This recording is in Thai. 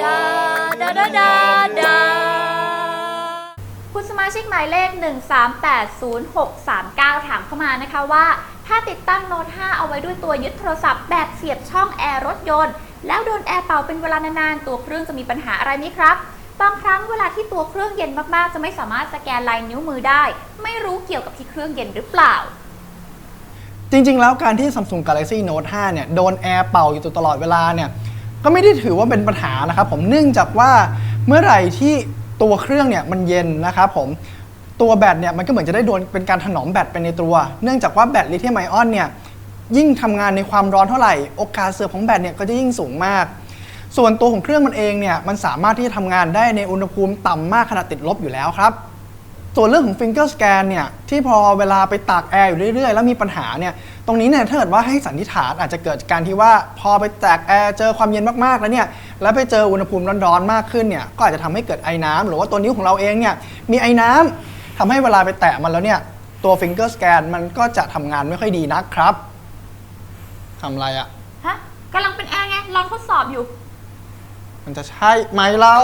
ดาดาดาดาดาคุณสมาชิกหมายเลข 1380639 ถามเข้ามานะคะว่า ถ้าติดตั้งโน้ต 5 เอาไว้ด้วยตัวยึดโทรศัพท์แบบเสียบช่องแอร์รถยนต์ แล้วโดนแอร์เป่าเป็นเวลานานๆ ตัวเครื่องจะมีปัญหาอะไรไหมครับ บางครั้งเวลาที่ตัวเครื่องเย็นมากๆ จะไม่สามารถสแกนลายนิ้วมือได้ ไม่รู้เกี่ยวกับที่เครื่องเย็นหรือเปล่าจริงๆ แล้วการที่ Samsung Galaxy Note 5 เนี่ย โดนแอร์เป่าอยู่ตลอดเวลาเนี่ย ก็ไม่ได้ถือว่าเป็นปัญหานะครับผมเนื่องจากว่าเมื่อไหร่ที่ตัวเครื่องเนี่ยมันเย็นนะครับผมตัวแบตเนี่ยมันก็เหมือนจะได้โดนเป็นการถนอมแบตไปในตัว เนื่องจากว่าแบตลิเธียมไอออนเนี่ยยิ่งทำงานในความร้อนเท่าไหร่โอกาสเสื่อมของแบตเนี่ยก็จะยิ่งสูงมาก ส่วนตัวของเครื่องมันเองเนี่ยมันสามารถที่จะทำงานได้ในอุณหภูมิต่ำมากขนาดติดลบอยู่แล้วครับ ส่วนเรื่องของ finger scan เนี่ยที่พอเวลาไปตากแอร์อยู่เรื่อยๆ แล้วมีปัญหาเนี่ยตรงนี้เนี่ยถ้าเกิดว่าให้สันนิษฐานอาจจะเกิดจากการที่ว่าพอไปตากแอร์เจอความเย็นมากๆแล้วเนี่ยแล้วไปเจออุณหภูมิร้อนๆมากขึ้นเนี่ยก็อาจจะทำให้เกิดไอน้ำหรือว่าตัวนิ้วของเราเองเนี่ยมีไอน้ำทำให้เวลาไปแตะมันแล้วเนี่ยตัว finger scan มันก็จะทำงานไม่ค่อยดีนักครับทำอะไรอะ่ะฮะกำลังเป็นแอร์ไงลองทดสอบอยู่ มันจะใช่ไหมเล่า